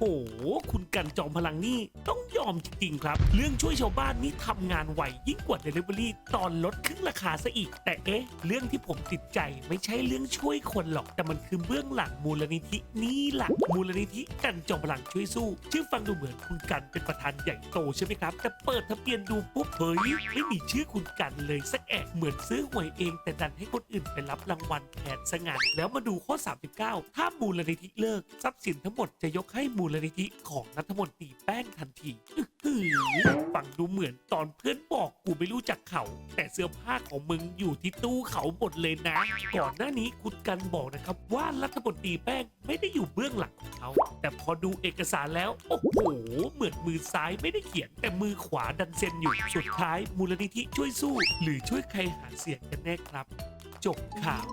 โห คุณกันจอมพลังนี่ต้อง ยอมจริงๆครับ เรื่องช่วยชาวบ้านนี่ทำงานไวยิ่งกว่า Delivery ตอนลดครึ่งราคาซะอีก แต่เอ๊ะ เรื่องที่ผมติดใจไม่ใช่เรื่องช่วยคนหรอก แต่มันคือเบื้องหลังมูลนิธินี่แหละมูลนิธิกันจอมพลังช่วยสู้ ชื่อฟังดูเหมือนคุณกันเป็นประธานใหญ่โตใช่ไหมครับ แต่เปิดทะเบียนดูปุ๊บเฮ้ยไม่มีชื่อคุณกันเลยสักแอะเหมือนซื้อหวยเอง แต่ดันให้คนอื่นไปรับรางวัลแทนซะงั้นแล้วมาดูข้อ 39 ถ้ามูลนิธิเลิกทรัพย์สินทั้งหมดจะยกให้มูลนิธิของรัฐมนตรีแป้งทันทีอื้อหือฟังดูเหมือนตอนเพื่อนบอกกูไม่รู้จักเขา แต่เสื้อผ้าของมึงอยู่ที่ตู้เขาหมดเลยนะ ก่อนหน้านี้คุณกันบอกนะครับว่ารัฐมนตรีแป้งไม่ได้อยู่เบื้องหลังของเขา แต่พอดูเอกสารแล้วโอ้โหเหมือนมือซ้ายไม่ได้เขียน แต่มือขวาดันเซ็นอยู่สุดท้ายมูลนิธิช่วยสู้ หรือช่วยใครหาเสียงกันแน่ครับ จบข่าว